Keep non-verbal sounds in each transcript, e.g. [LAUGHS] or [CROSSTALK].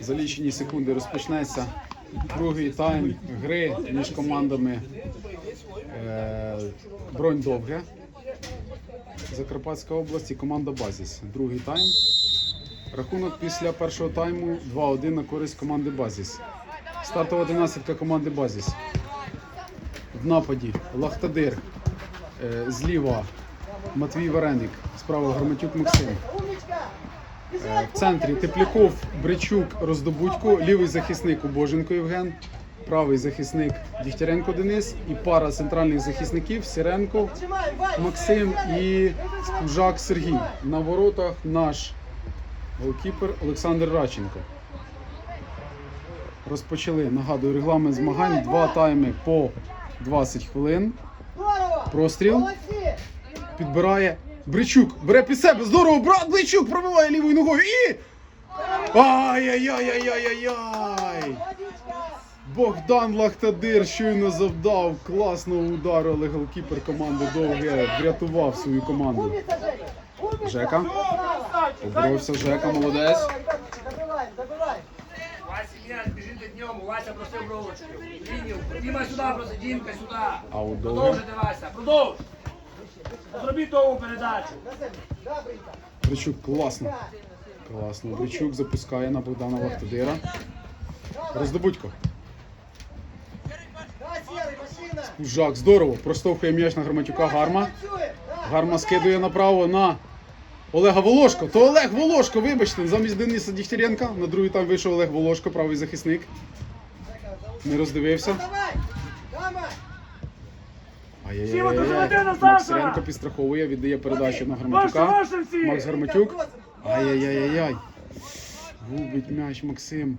За лічені секунди розпочнеться другий тайм гри між командами е, Бронь Довге. Закарпатська область і команда Базіс. Другий тайм. Рахунок після першого тайму 2-1 на користь команди Базіс. Стартова одинадцятка команди Базіс. В нападі Лахтадир. Е, Зліва Матвій Вареник. Справа Громатюк Максим. Е, В центрі Тепляков, Бричук, Роздобудько, лівий захисник Убоженко Євген, правий захисник Дігтяренко Денис і пара центральних захисників Сіренко Максим і Спужак Сергій. На воротах наш голкіпер Олександр Радченко. Розпочали. Нагадую, регламент змагань. Два тайми по 20 хвилин. Простріл. Підбирає Бричук. Бере під себе. Здорово, брат Бричук пробиває лівою ногою і. Ай-яй-яй-яй-яй-яй! Богдан Лахтадир щойно завдав класного удару, але голкіпер команди довге врятував свою команду. Жека. Поборовся Жека, молодець. Вася, біжи до ньому, Вася просив бровочку. Лінію, сюди, просто Дімка сюди. Продовжуйте, Вася, продовж. Зробіть довгу передачу. Бричук класно. Класно. Бричук запускає на Богдана Лахтадира. Роздобудько. Жак, здорово. Проштовхує м'яч на Громатюка Гарма. Гарма скидує направо на Олега Волошко. То Олег Волошко, вибачте, замість Дениса Дігтяренка. На другий там вийшов Олег Волошко, правий захисник. Не роздивився. Давай. Дуже. Саша! Максиренко підстраховує, віддає передачу на Громатюка. Ваше, ваше всі! Макс Гарматюк. Ай-яй-яй-яй. Губить м'яч Максим.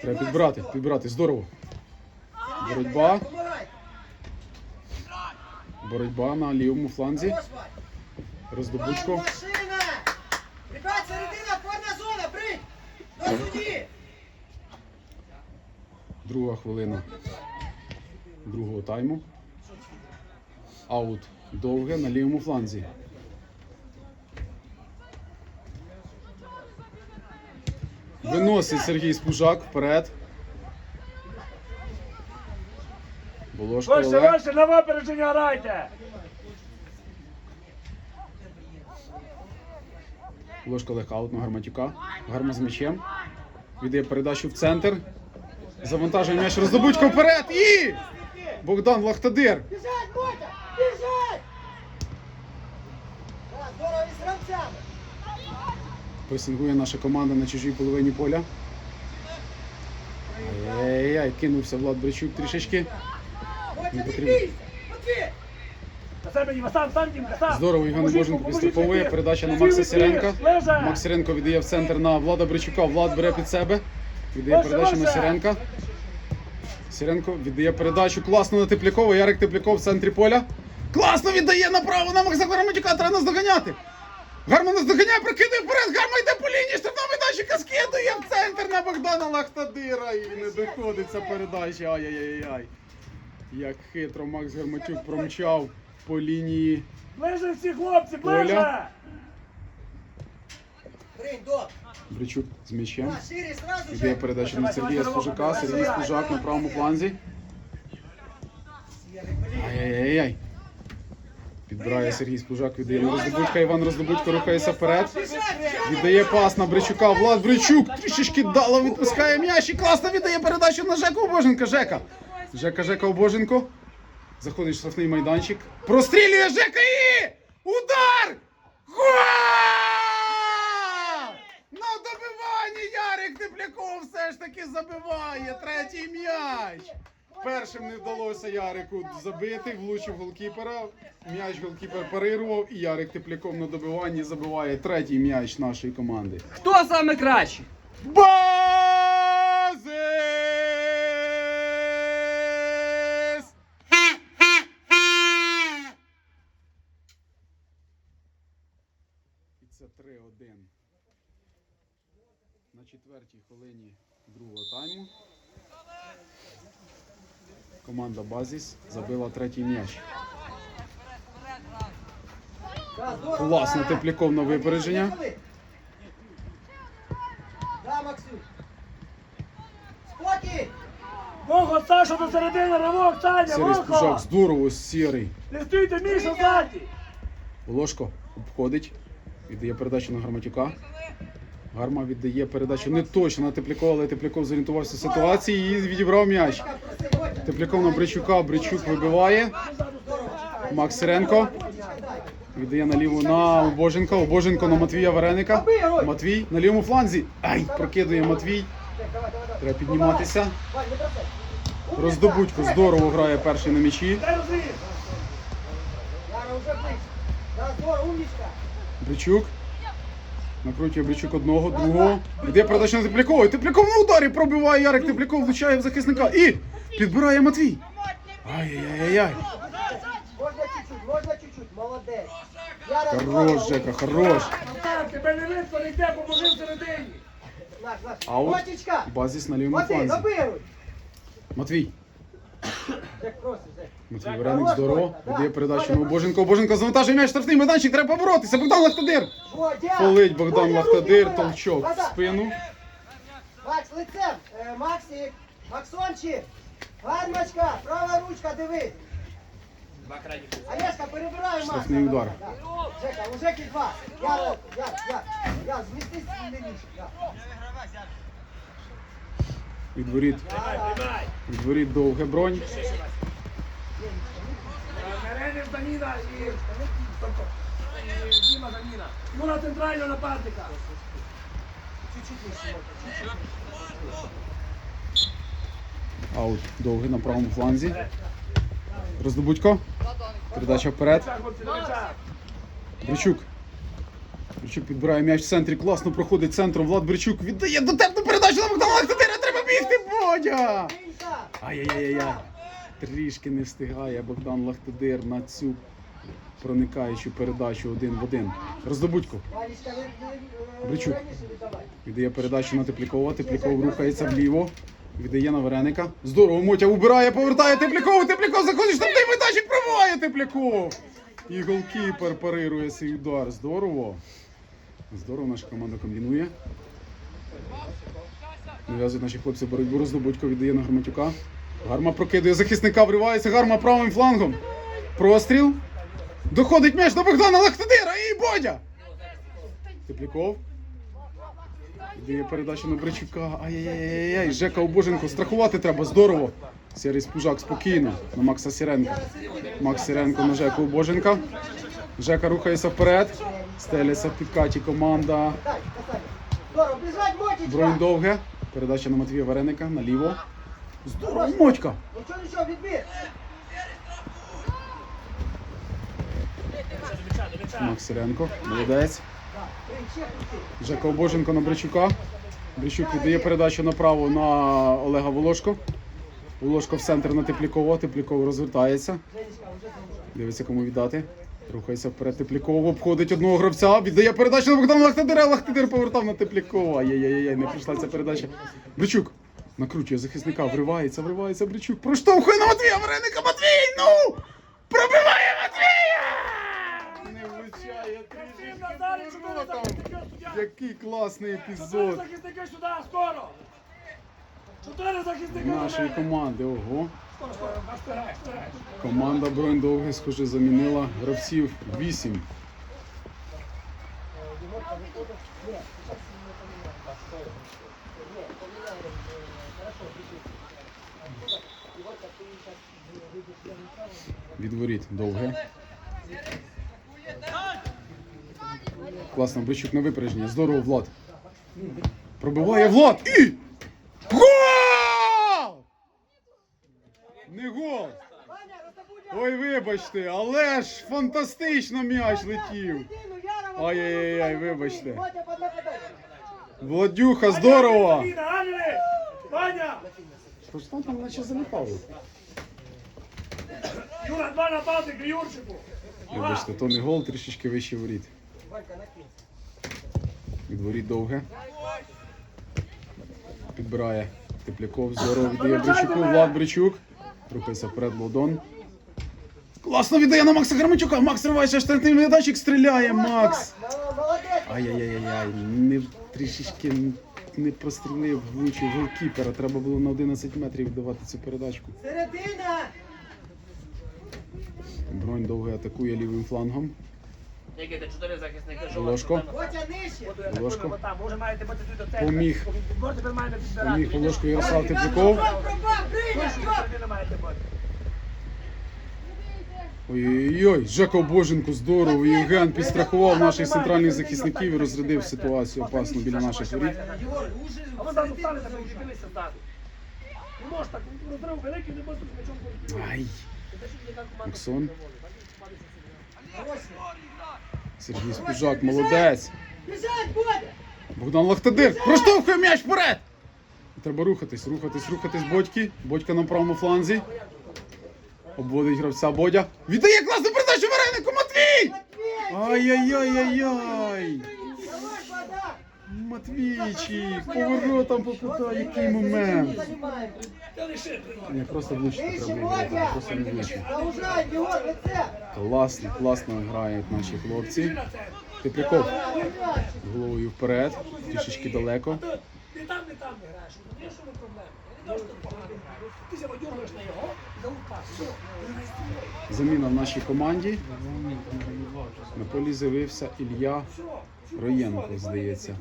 Треба підбирати, підбирати. Здорово. Боротьба. Боротьба на лівому фланзі. Роздобучко. Машина. Ребят, середина, опорна зона, прийдь. До судді. Друга хвилина другого тайму. Аут довге на лівому фланзі. Виносить Сергій Спужак вперед. Волошко Ваше, Олег. ваше, на випередження грайте. Ложка Олег аут на Гарматюка. Гарма з м'ячем. Віддає передачу в центр. Завантажує м'яч роздобучка вперед. І Богдан Лахтадир. Біжать, Мотя. Біжать. Здорово, і гравцями. Пресингує наша команда на чужій половині поля. Ай-яй-яй, кинувся Влад Бричук трішечки. Не потрібно. Здорово, Євген Боженко поможіть, Передача на Макса Сіренка. Макс Сіренко віддає в центр на Влада Бричука. Влад бере під себе. Віддає передачу на. Сіренка. Сіренко віддає передачу класно на Теплякова. Ярик Тепляков в центрі поля. Класно віддає направо на Макса Гарматюка. Треба наздоганяти. Гарма наздоганяє, прокидує вперед. Гарма йде по лінії. Штрафна майданчика скидує в центр на Богдана Лахтадира. І не доходить ця передача. Ай-яй-яй-яй. Як хитро Макс Гарматюк промчав по лінії. Ближе всі хлопці, ближе. Бричук з м'ячем. Віддає передачу на Сергія Спужака. Сергій Спужак на правому фланзі. Ай-яй-яй. Підбирає Сергій Спужак, віддає на Роздобудька. Іван Роздобудько рухається вперед. Віддає пас на Бричука. Влад Бричук трішечки дало відпускає м'яч і класно віддає передачу на Жеку Обоженка. Жека. Жека, Жека Обоженко. Заходить в штрафний майданчик. Прострілює Жека і... Удар! Гол! На добиванні Ярик Тепляков все ж таки забиває. Третій м'яч. Першим не вдалося Ярику забити, влучив голкіпера. М'яч голкіпер парирував і Ярик Тепляков на добиванні забиває третій м'яч нашої команди. Хто саме кращий? Базис! І це 3-1. На четвертій хвилині другого тайму. Команда Базіс забила третій м'яч. Здорово. Тепляков на випередження. Вохо, Саша до середини, ривок, Саня, Сірий спужак, здорово, сірий. Не стійте, Міша, ззаді! Волошко обходить, віддає передачу на Гарматюка. Гарма віддає передачу не точно на Теплякова, але Тепляков зорієнтувався в ситуації і відібрав м'яч. Тепляков на Бричука, Бричук вибиває. Макс Сиренко віддає наліво на Обоженка. Обоженко на Матвія Вареника. Матвій на лівому фланзі. Ай, прокидує Матвій. Треба підніматися. Роздобудько здорово грає перший на м'ячі. Дай Накручує Бричук одного, другого. Іде передача на Теплякова. І Тепляков на ударі пробиває Ярик. Тепляков влучає в захисника. І підбирає Матвій. Ай-яй-яй-яй. Можна чуть-чуть, можна чуть-чуть. Молодець. Хорош, Жека, хорош. Тебе не видно, не йде, поможи в середині! Наш, наш. Аут. Мотічка. Базіс на лівому Матвій, фланзі. забируй. Матвій. Матвій Вареник здорово. Віддає передачу на Обоженко. Обоженко завантажує м'яч, штрафний майданчик, треба поборотися. Богдан Лахтадир. Полить Богдан Лахтадир, толчок в спину. Макс, лицем. Е, Максик. Максончик. Гармочка. Права ручка, дивись. Олешка, перебирай Макса. Штрафний удар. Да. Жека, у Жеки два. Яр, Яр, Яр. Яр, змістись лівіше. Яр. Від воріт, Тримай, тримай! від воріт довге бронь. Заміна і... Діма заміна. Ну на центрального нападника. Аут довгий на правому фланзі. Роздобудько. Передача вперед. Бричук. Бричук підбирає м'яч в центрі. Класно проходить центром. Влад Бричук віддає дотепну передачу на Богдана Лахтадира. Бігти, Бодя! Ай-яй-яй-яй. Трішки не встигає Богдан Лахтадир на цю проникаючу передачу один в один. Ви- Бричук. Віддає передачу на Теплякова. Тепляков рухається вліво. Віддає на Вареника. Здорово, Мотя убирає, повертає Тепляков. Тепляков заходить, штрафний майданчик пробиває Тепляков. І голкіпер парирує свій удар. Здорово. Здорово наша команда комбінує. Нав'язують наші хлопці боротьбу. Роздобудько віддає на Гарматюка. Гарма прокидує захисника, вривається гарма правим флангом. Простріл. Доходить м'яч до Богдана Лахтадира і Бодя. Тепляков. Дає передачу на Бричука. Ай-яй-яй-яй. Жека Обоженко. Страхувати треба. Здорово. Сірий спужак спокійно на Макса Сіренка. Макс Сіренко на Жеку Обоженка. Жека рухається вперед. Стеляться в підкаті команда. Бронь довге. Передача на Матвія Вареника наліво. Здорово, відбір. Макс Сіренко. Молодець. Жека Обоженко на Бричука. Бричук віддає передачу направо на Олега Волошко. Волошко в центр на Теплякова. Тепляков розвертається. Дивиться, кому віддати. Рухається вперед Тепляков, обходить одного гравця, віддає передачу на Богдана Лахтадира, Лахтадир повертав на Теплякова. Ай-яй-яй, не прийшла ця передача. Бричук накручує захисника, вривається, вривається Бричук. Проштовхує на Матвія Вареника. Матвій, ну! Пробиває Матвія! Не влучає трішки. Який класний Чотири епізод захисники сюди, скоро! Чотири захисники нашої команди. Ого. Команда Бронь довгий, схоже, замінила гравців 8. Від воріт довге. Класно, Бричук на випередження. Здорово, Влад. Пробиває Влад і. Гол! Не гол! Ваня, розтабудя. Ой, вибачте, але ж фантастично м'яч летів. Ай-яй-яй, вибачте. Владюха, здорово! Заміна, Ангели! Ваня! Що там наче заліпало? Юра, два нападника, Юрчику! Вибачте, то не гол, трішечки вище воріт. Від воріт довге. Підбирає Тепляков, здорово віддає Бричуку, Влад Бричук. Рухається вперед Лодон. Класно віддає на Макса Гарматюка. Макс ривається штрафний майданчик, стріляє Макс. Ай-яй-яй-яй, не трішечки не прострілив влучив голкіпера. Треба було на 11 метрів віддавати цю передачку. Середина. Бронь довго атакує лівим флангом. Це чотири захисники Волошко. Волошко. Поміг. Поміг Волошко Ярослав Тепляков. Ой-ой-ой, Жека Боженко здорово. Євген підстрахував наших центральних захисників і розрядив ситуацію опасно біля наших воріт. Ай, Максон. Сергій Спужак, молодець. Богдан Лахтадир проштовхує м'яч вперед. Треба рухатись, рухатись, рухатись, Бодьки. Бодька на правому фланзі. Обводить гравця Бодя. Віддає класну передачу Варенику Матвій! Ай-яй-яй-яй-яй! Матвійчик, поворотом попитає, який момент. Не просто влучити треба просто не лице. Класно, класно грають наші хлопці. Тепляков головою вперед, трішечки далеко. Ти там, не там не граєш. Що проблема. Ти себе на його, за упас. Заміна в нашій команді. На полі з'явився Ілля. Роєнко, здається.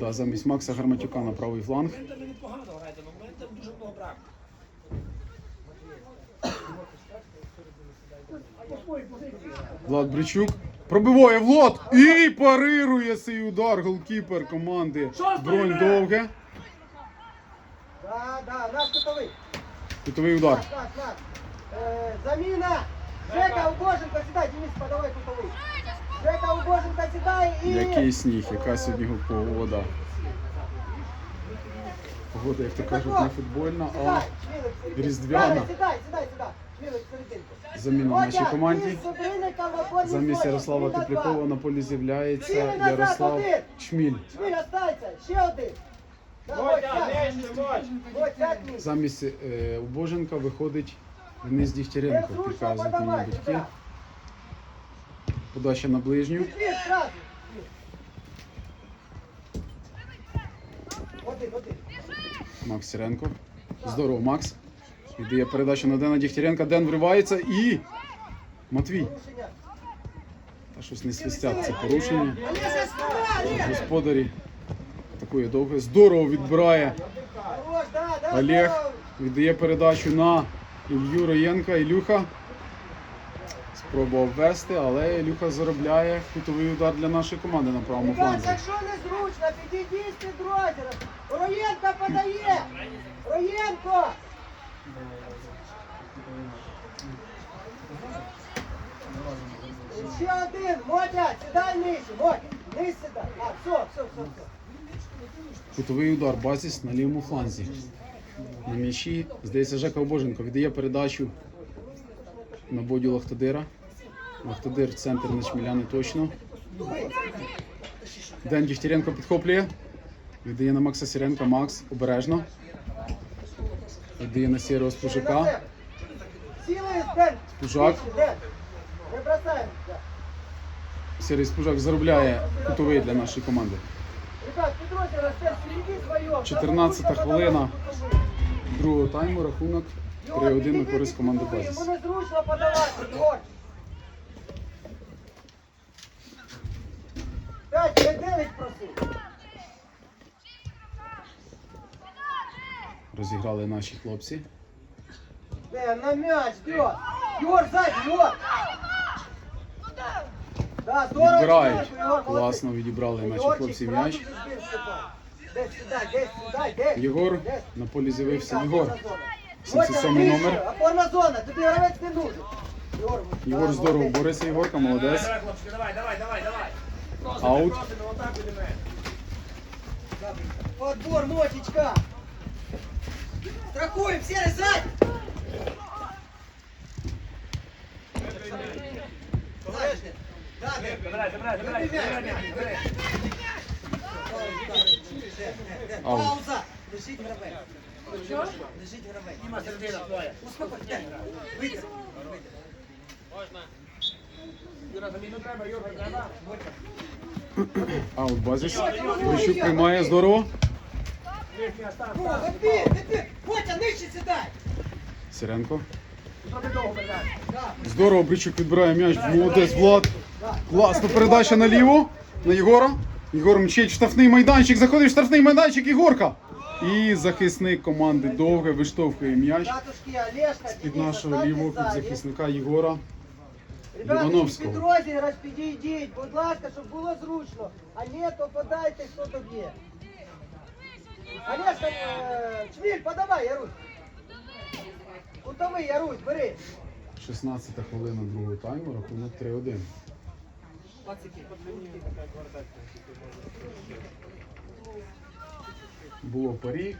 Да, замість Макса Гарматюка на правий фланг. Влад Бричук пробиває Влад і парирує цей удар голкіпер команди. Бронь довге. Да, да, наш кутовий. Кутовий удар. Так, так, так. Е, заміна. Жека, Убоженко, сідай, Денис, подавай кутовий. Жека, Убоженко, сідай і... Який сніг, яка сьогодні погода. Погода, як то кажуть, не футбольна, а різдвяна. Сідай, Сідай, сідай, заміна в нашій команді. Замість. Ярослава. Теплякова на полі з'являється Ярослав. Чміль. Шміль, остайся, ще один. Замість е, Убоженка виходить Денис Дігтяренко, підказують мені батьки. Подача на ближню. Макс Сіренко. Здорово, Макс. Віддає передачу на Дена Дігтяренка. Ден вривається і. Матвій. Та щось не свистять це порушення. Господарі. Атакує довге. Здорово відбирає Олег. Віддає передачу на Ілью Роєнка. Ілюха. Спробував ввести, але Ілюха заробляє кутовий удар для нашої команди на правому фланзі. якщо незручно, підійдіть з підрозділом. Роєнко подає. Роєнко. Ще один, Мотя, сідай нижче, Мотя, нижче сідай. А, все, все, все, все. Кутовий удар базіс на лівому фланзі. На м'ячі, здається, Жека Обоженко віддає передачу на Бодю Лахтадира. Лахтадир в центр на Чміляни точно. Ден Дігтяренко підхоплює. Віддає на Макса Сіренка. Макс обережно. Віддає на сірого Спужака. Спужак. Сірий Спужак заробляє кутовий для нашої команди. 14 хвилина другого тайму. Рахунок 3-1 на користь команди Базіс. Йому незручно подавати, Ігор. 5 не 9 просив. Розіграли наші хлопці. На м'яч, бьет. Ігор, ззаді, Ігор. Відбирають. Класно відібрали Ігорчик, хлопці м'яч. Єгор на полі з'явився Єгор. 77 номер. Опорна зона, тобі гравець не нужен. Єгор, здорово бореться, Єгорка, молодець. Давай, давай, давай, давай. Аут. Подбор, Мотечка. Страхуем, серый сзади. Сзади. Забирай, забирай, забирай. Пауза. Лежить гравець. Лежить гравець. Діма, середина твоя. Успокойся. Юра, заміну треба, Юра, треба. Аут базіс. Бричук приймає, здорово. О. Нижче сідай. Сиренко. Здорово, Бричук відбирає м'яч. Молодець, Влад. Класна передача наліво. На Єгора. Єгор мчить штрафний майданчик. Заходить в штрафний майданчик Єгорка. І захисник команди довге виштовхує м'яч Олежка, під нашого лівого ззаді. підзахисника Єгора. Ребята, Івановського. під розіграш підійдіть, будь ласка, щоб було зручно. А ні, то подайте, хто то б'є. Олежка, е, Чміль, подавай, Ярусь. Кутовий, Ярусь, бери. 16 хвилина другого тайму, рахунок 3-1. Було парі.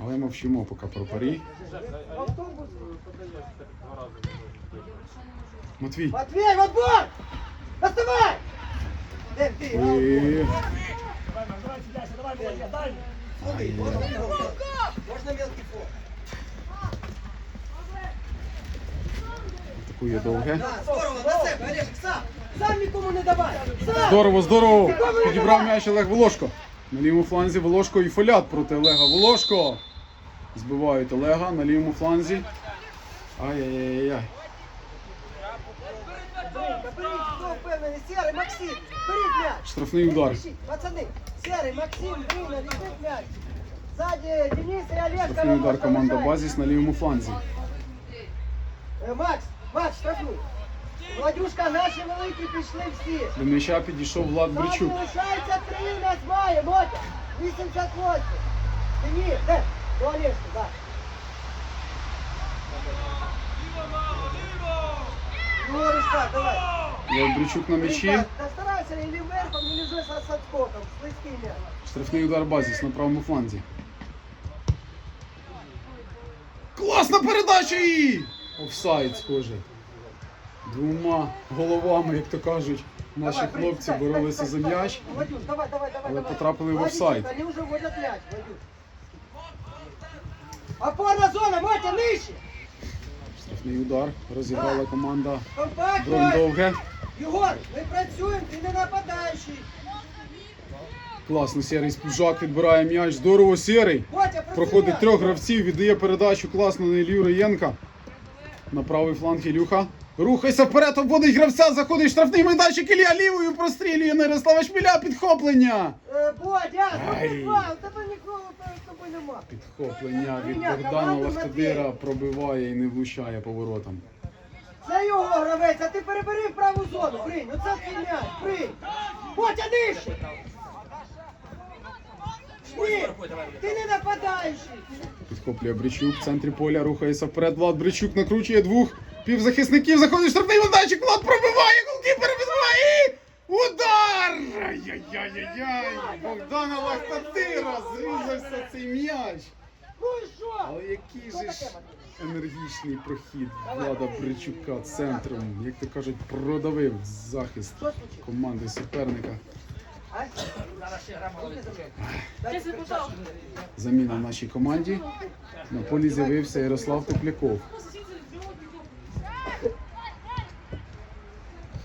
Але мовчимо поки про парі. Автобус. Матвій. В отбор! Доставай! Ты, І... Давай, давай, давай, молодець, дай. Можно мелкий фон? Атакує довге. Здорово, сам! Нікому не давай! Здорово, здорово! Підібрав м'яч Олег Волошко. На лівому фланзі Волошко і Фолят проти Олега Волошко. Збивають Олега на лівому фланзі. Ай-яй-яй-яй. Штрафний удар. Пацани, Серий, Максим, Брина, візьміть м'яч! Ззаді Денис і Олежка. Штрафний удар команда. Базіс на лівому фланзі. Е, Макс, Макс, штрафуй! Владюшка, наші великі пішли всі! До м'яча підійшов Влад Там Бричук. залишається три у нас має, Мотя! 88! Денис, де? До Олежки, так. Егорушка, давай! Влад Бричук на м'ячі. Ребят, Да старайся или верхом, или же со, со скоком, слизкий мяч. Штрафний удар Базіс на правому фланзі. Класна передача і! Офсайд, схоже. Двома головами, як то кажуть, наші Давай, хлопці стай, боролися стай, за м'яч. давай, давай, давай, Але давай. потрапили в офсайд. Опорна зона, Мотя, нижче! Штрафний удар. Розіграла команда Бронь Компактно! довге. Єгор, ми працюємо, ти не нападаючий. Класно, Серий Спужак відбирає м'яч. Здорово, Серий. Проходить трьох гравців, віддає передачу класно на Ілью Раєнка. На правий фланг Ілюха. Рухайся вперед, обводить гравця, заходить штрафний майданчик, Ілля лівою прострілює на Ярослава Шміля. Підхоплення. Е, Бодя, Ай. ну два, у тебе нікого перед тобою нема. Підхоплення від Прийняв Богдана команду Лахтадира Матвій. пробиває і не влучає поворотом. Це його гравець, а ти перебери в праву зону, Бринь, оце твій м'яч. Мотя, нижче. Ні, ти не нападаючий. Підхоплює Бричук в центрі поля, рухається вперед. Влад Бричук накручує двох півзахисників, заходить штрафний майданчик, Влад пробиває, голкіпер відбиває і удар! Ай-яй-яй-яй! Богдана Лахтатира зрізався цей м'яч. Ну що? Але який же ж енергічний прохід Влада Бричука центром, як то кажуть, продавив захист команди суперника. Заміна в нашій команді. На полі з'явився Ярослав Тепляков.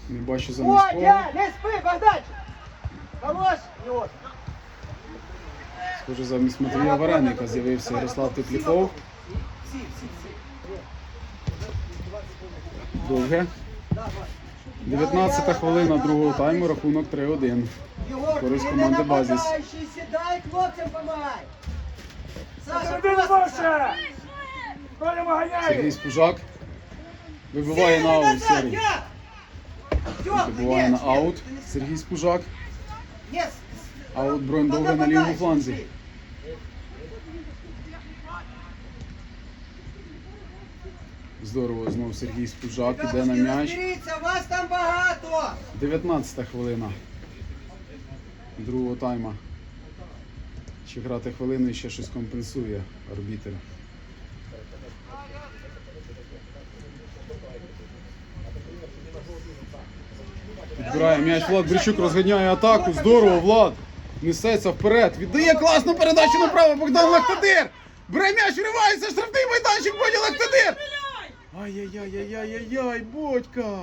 Не бачу замість кого. Бодя, не спи, Богданчик. Хорош, Схоже, замість Матвія Вареника з'явився Ярослав Тепляков. Довге. Давай. 19 хвилина другого тайму, рахунок 3-1. Єгор, Користь ти команди не сідай, хлопцям помагай. Саша, Один просто! Броня Сергій ганяє! Спужак вибиває на аут Сергій. я! Вибиває на аут. Сергій Спужак. Ні, Аут бронь довга на лівому фланзі. Здорово, знов Сергій Спужак іде на м'яч. розберіться, вас там багато. 19 хвилина другого тайма. Ще грати хвилину і ще щось компенсує арбітер. Підбирає м'яч Влад Бричук, розганяє атаку. Здорово, Влад. Несеться вперед. Віддає класну передачу направо. Богдан Лахтадир. Бере м'яч, вривається, штрафний майданчик, Бодя Лахтадир. Ай-яй-яй-яй-яй-яй, Бодька!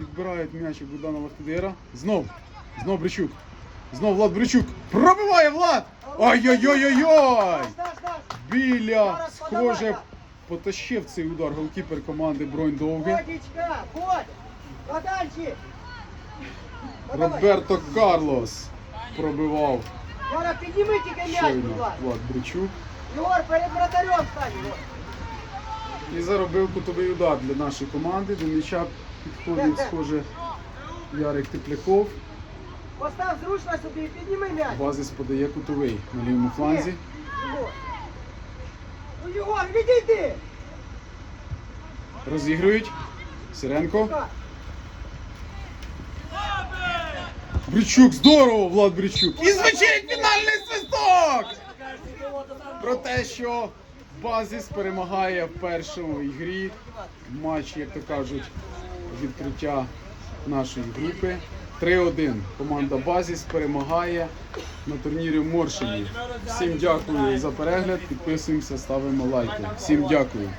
Відбирають м'яч Богдана Вахтидира. Знов. Знов Бричук. Знов Влад Бричук. Пробиває Влад! Ай-яй-яй-яй-яй! Біля, схоже, потащив цей удар голкіпер команди Бронь. Подавай. Роберто Карлос пробивав щойно. Влад Бричук. Перед вратарем стань, І заробив кутовий удар для нашої команди. До м'яча підходить, [LAUGHS] схоже, Ярик Тепляков. Постав зручно собі підніми м'яч. Базис подає кутовий на лівому фланзі. Егор. Ну, відійди. Розігрують. Сиренко. Так. Бричук, здорово, Влад Бричук. І звучить фінальний свисток! Про те, що Базіс перемагає в першому грі. Матч, як то кажуть, відкриття нашої групи. 3-1. Команда Базіс перемагає на турнірі Моршині. Всім дякую за перегляд. Підписуємося, ставимо лайки. Всім дякую.